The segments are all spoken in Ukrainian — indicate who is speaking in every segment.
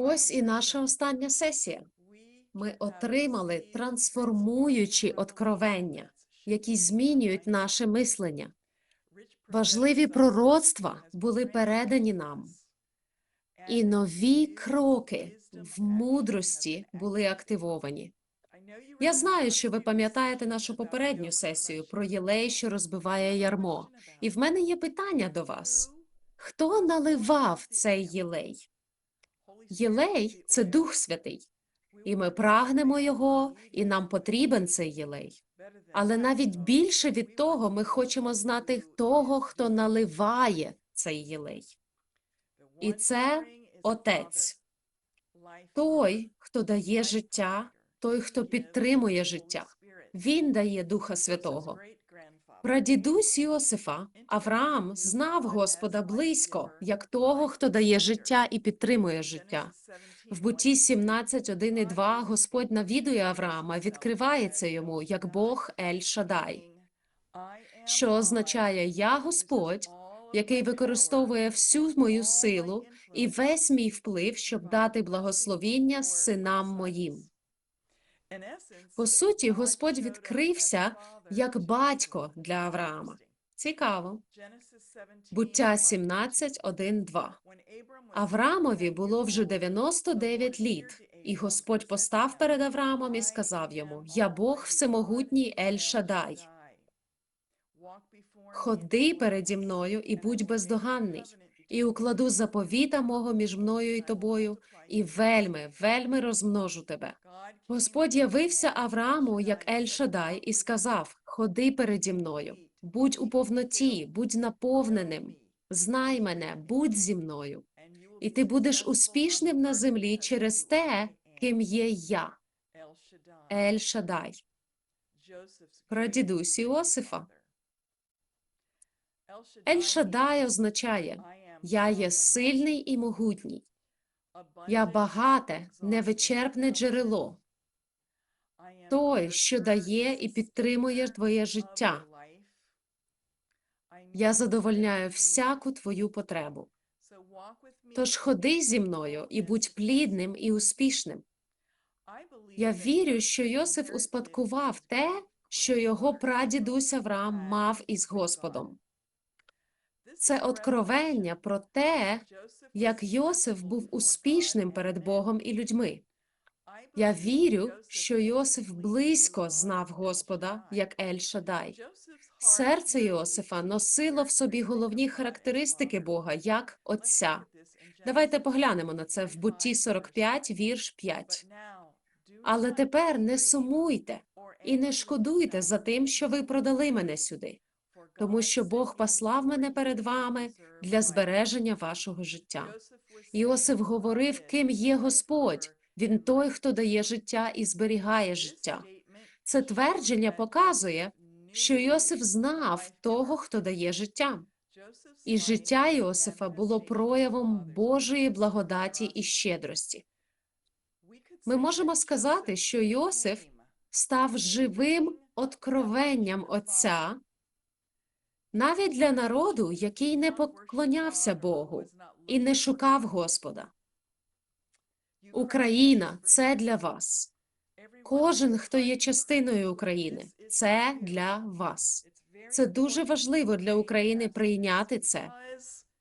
Speaker 1: Ось і наша остання сесія. Ми отримали трансформуючі откровення, які змінюють наше мислення. Важливі пророцтва були передані нам, і нові кроки в мудрості були активовані. Я знаю, що ви пам'ятаєте нашу попередню сесію про єлей, що розбиває ярмо. І в мене є питання до вас: хто наливав цей єлей? Єлей це Дух Святий, і ми прагнемо його, і нам потрібен цей єлей. Але навіть більше від того ми хочемо знати того, хто наливає цей єлей. І це Отець, той, хто дає життя, той, хто підтримує життя. Він дає Духа Святого. Прадідусь Йосифа Авраам знав Господа близько, як того, хто дає життя і підтримує життя. В буті 17, 1 і 2 Господь навідує Авраама, відкривається йому як Бог Ель Шадай, що означає Я Господь, який використовує всю мою силу і весь мій вплив, щоб дати благословіння синам моїм. По суті, Господь відкрився як батько для Авраама. Цікаво. Буття 17, 1, 2. Авраамові було вже 99 літ, і Господь постав перед Авраамом і сказав йому: Я Бог всемогутній Ель Шадай. Ходи переді мною і будь бездоганний, і укладу заповіта мого між мною і тобою, і вельми, вельми розмножу тебе. Господь явився Аврааму як Ель Шадай і сказав: Ходи переді мною, будь у повноті, будь наповненим, знай мене, будь зі мною, і ти будеш успішним на землі через те, ким є я, Ель Шадай, прадідусь Іосифа. Ель Шадай означає Я є сильний і могутній. Я багате, невичерпне джерело, той, що дає і підтримує твоє життя. Я задовольняю всяку твою потребу. Тож ходи зі мною і будь плідним і успішним. Я вірю, що Йосиф успадкував те, що його прадідусь Авраам мав із Господом. Це откровення про те, як Йосиф був успішним перед Богом і людьми. Я вірю, що Йосиф близько знав Господа, як Ель Шадай. Серце Йосифа носило в собі головні характеристики Бога як Отця. Давайте поглянемо на це в Бутті 45, вірш 5. Але тепер не сумуйте і не шкодуйте за тим, що ви продали мене сюди, тому що Бог послав мене перед вами для збереження вашого життя. Іосиф говорив, ким є Господь. Він той, хто дає життя і зберігає життя. Це твердження показує, що Йосиф знав того, хто дає життя. І життя Йосифа було проявом Божої благодаті і щедрості. Ми можемо сказати, що Йосиф став живим откровенням Отця навіть для народу, який не поклонявся Богу і не шукав Господа. Україна це для вас. Кожен, хто є частиною України, це для вас. Це дуже важливо для України прийняти це,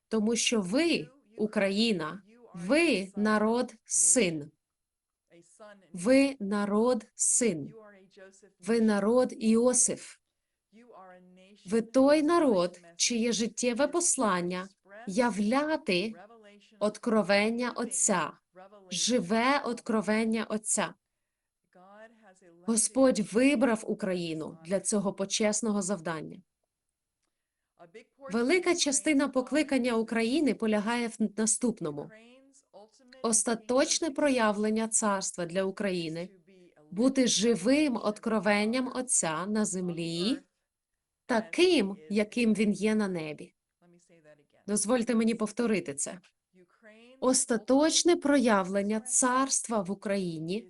Speaker 1: тому що ви, Україна, ви народ син. Ви народ син. Ви народ Іосиф. Ви той народ, чиє життєве послання являти откровення Отця, живе откровення Отця. Господь вибрав Україну для цього почесного завдання. Велика частина покликання України полягає в наступному: остаточне проявлення царства для України, бути живим откровенням Отця на землі, таким, яким він є на небі. Дозвольте мені повторити це. Остаточне проявлення царства в Україні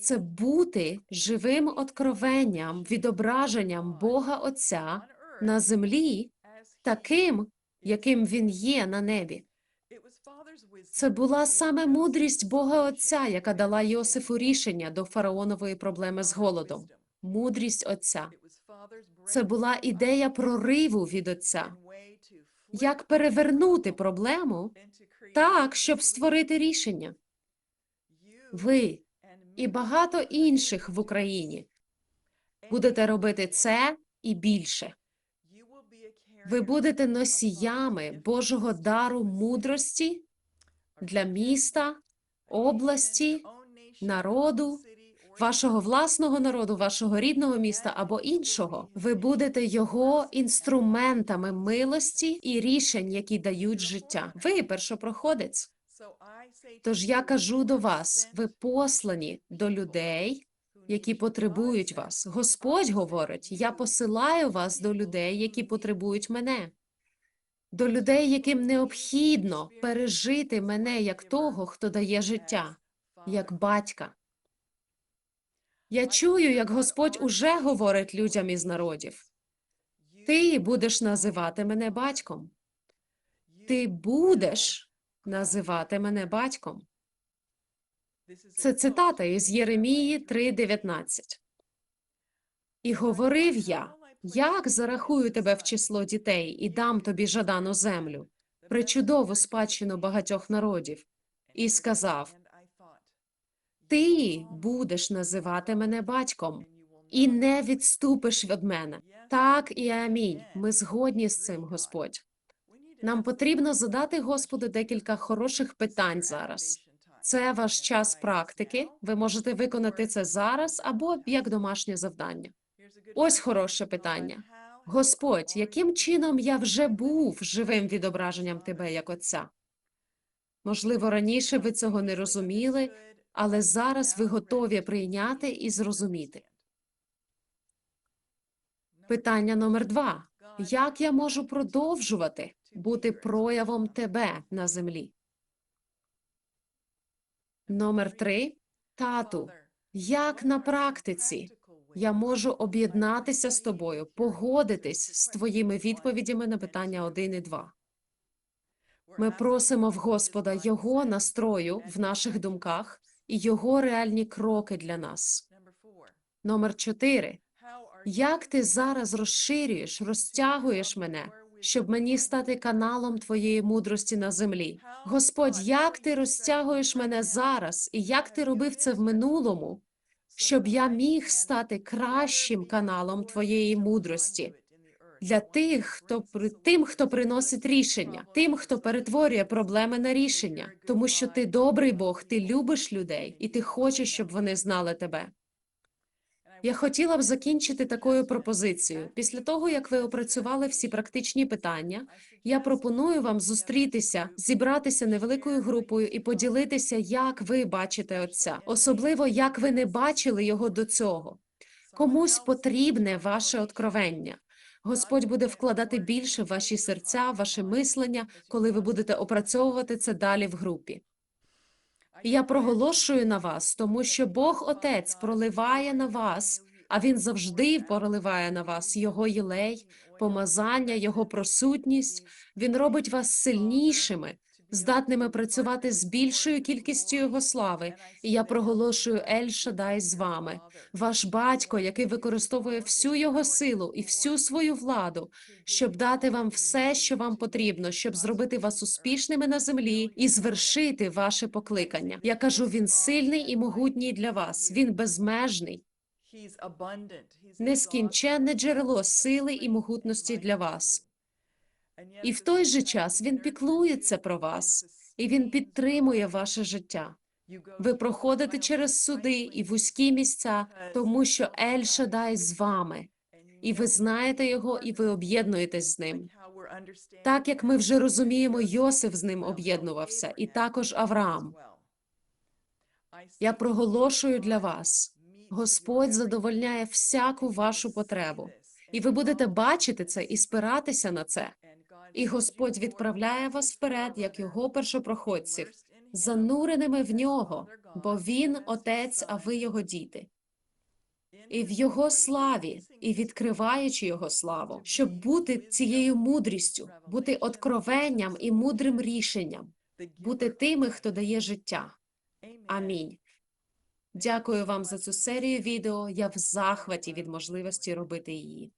Speaker 1: це бути живим откровенням, відображенням Бога Отця на землі, таким, яким він є на небі. Це була саме мудрість Бога Отця, яка дала Йосифу рішення до фараонової проблеми з голодом. Мудрість Отця. Це була ідея прориву від Отця. Як перевернути проблему так, щоб створити рішення? Ви і багато інших в Україні будете робити це і більше. Ви будете носіями Божого дару мудрості для міста, області, народу, вашого власного народу, вашого рідного міста або іншого. Ви будете його інструментами милості і рішень, які дають життя. Ви першопроходець. Тож я кажу до вас: ви послані до людей, які потребують вас. Господь говорить: я посилаю вас до людей, які потребують мене, до людей, яким необхідно пережити мене як того, хто дає життя, як батька. Я чую, як Господь уже говорить людям із народів. Ти будеш називати мене батьком. Ти будеш називати мене батьком. Це цитата із Єремії 3:19. І говорив я, як зарахую тебе в число дітей і дам тобі жадану землю, причудову спадщину багатьох народів, і сказав: Ти будеш називати мене батьком і не відступиш від мене. Так і амінь. Ми згодні з цим, Господь. Нам потрібно задати Господу декілька хороших питань зараз. Це ваш час практики. Ви можете виконати це зараз або як домашнє завдання. Ось хороше питання. Господь, яким чином я вже був живим відображенням тебе як Отця? Можливо, раніше ви цього не розуміли, але зараз ви готові прийняти і зрозуміти. Питання номер два: як я можу продовжувати бути проявом тебе на землі? Номер три тату. Як на практиці я можу об'єднатися з тобою, погодитись з твоїми відповідями на питання 1 і 2? Ми просимо в Господа Його настрою в наших думках і Його реальні кроки для нас. Номер 4. Як ти зараз розширюєш, розтягуєш мене, щоб мені стати каналом твоєї мудрості на землі? Господь, як ти розтягуєш мене зараз, і як ти робив це в минулому, щоб я міг стати кращим каналом твоєї мудрості для тих, хто при тим, хто приносить рішення, тим, хто перетворює проблеми на рішення, тому що ти добрий Бог, ти любиш людей, і ти хочеш, щоб вони знали тебе. Я хотіла б закінчити такою пропозицією. Після того, як ви опрацювали всі практичні питання, я пропоную вам зустрітися, зібратися невеликою групою і поділитися, як ви бачите отця, особливо як ви не бачили його до цього. Комусь потрібне ваше откровення. Господь буде вкладати більше в ваші серця, ваше мислення, коли ви будете опрацьовувати це далі в групі. Я проголошую на вас, тому що Бог Отець проливає на вас, а Він завжди проливає на вас його єлей, помазання, його присутність. Він робить вас сильнішими, здатними працювати з більшою кількістю його слави. І я проголошую Ель Шадай з вами, ваш батько, який використовує всю його силу і всю свою владу, щоб дати вам все, що вам потрібно, щоб зробити вас успішними на землі і звершити ваше покликання. Я кажу, він сильний і могутній для вас. Він безмежний, нескінченне джерело сили і могутності для вас. І в той же час він піклується про вас, і він підтримує ваше життя. Ви проходите через суди і вузькі місця, тому що Ель Шадай з вами, і ви знаєте його, і ви об'єднуєтесь з ним. Так як ми вже розуміємо, Йосиф з ним об'єднувався, і також Авраам. Я проголошую для вас. Господь задовольняє всяку вашу потребу, і ви будете бачити це і спиратися на це. І Господь відправляє вас вперед, як його першопроходців, зануреними в нього, бо він отець, а ви його діти. І в його славі, і відкриваючи його славу, щоб бути цією мудрістю, бути откровенням і мудрим рішенням. бути тими, хто дає життя. Амінь. Дякую вам за цю серію відео. Я в захваті від можливості робити її.